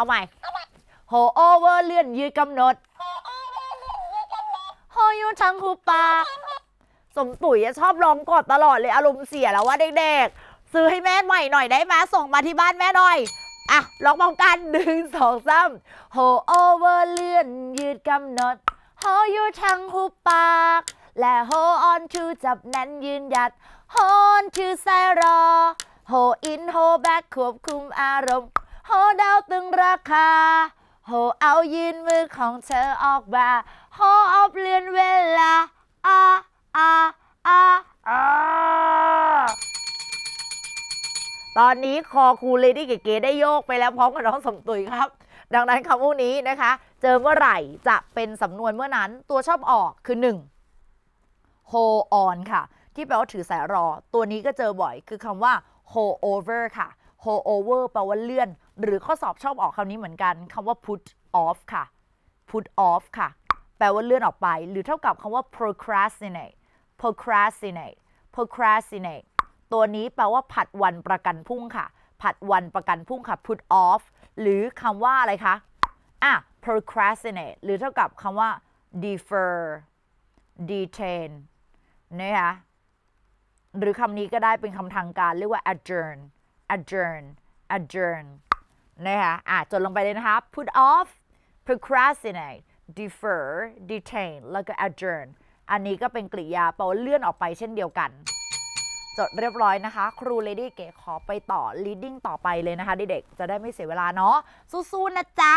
เอาใหม่ โฮโอเวอร์เลื่อนยืดกำหนด โฮยูทังคูปากสมตุ๋ยอะชอบร้องกอดตลอดเลยอารมณ์เสียแล้วว่าเด็กๆ ซื้อให้แม่ใหม่หน่อยได้ไหมส่งมาที่บ้านแม่หน่อย อะร้องพร้อมกันหนึ่งสองสามโฮโอเวอร์เลื่อนยืดกำหนด โฮยูทังหูปาก และโฮออนทูจับแน่นยืนหยัด โฮอนทูใส่รอ โฮอินโฮแบ็คควบคุมอารมณ์ โฮดาวตึงราคาโฮเอายืนมือของเธอออกมาโฮออฟเลื่อนเวลาอาอาอาอาตอนนี้คอครูเลดี้เก๋ๆได้โยกไปแล้วพร้อมกับน้องสมตุยครับ ดังนั้นคำพวกนี้นะคะ เจอเมื่อไหร่จะเป็นสำนวนเมื่อนั้นตัวชอบออกคือ 1 hold on ค่ะ ที่แปลว่าถือสายรอ ตัวนี้ก็เจอบ่อยคือคำว่า hold over ค่ะ hold over แปลว่าเลื่อน หรือข้อสอบชอบออกคำนี้เหมือนกันคำว่า put off ค่ะ put off ค่ะ แปลว่าเลื่อนออกไป หรือเท่ากับคำว่า procrastinate procrastinate procrastinate ตัวนี้แปลว่าผัดวันประกันพรุ่งค่ะ ผัดวันประกันพรุ่งค่ะ put off หรือคำว่าอะไรคะอะ procrastinate หรือเท่ากับคำว่า defer detain นะคะหรือคำนี้ก็ได้เป็นคำทางการเรียกว่า adjourn adjourn adjourn นะคะอะจดลงไปเลยนะคะ put off procrastinate defer detain แล้วก็ adjourn อันนี้ก็เป็นกริยาแปลว่าเลื่อนออกไปเช่นเดียวกัน จดเรียบร้อยนะคะ ครูเลดี้เก๋ขอไปต่อ leading ต่อไปเลยนะคะเด็กๆจะได้ไม่เสียเวลาเนาะสู้ๆนะจ๊ะ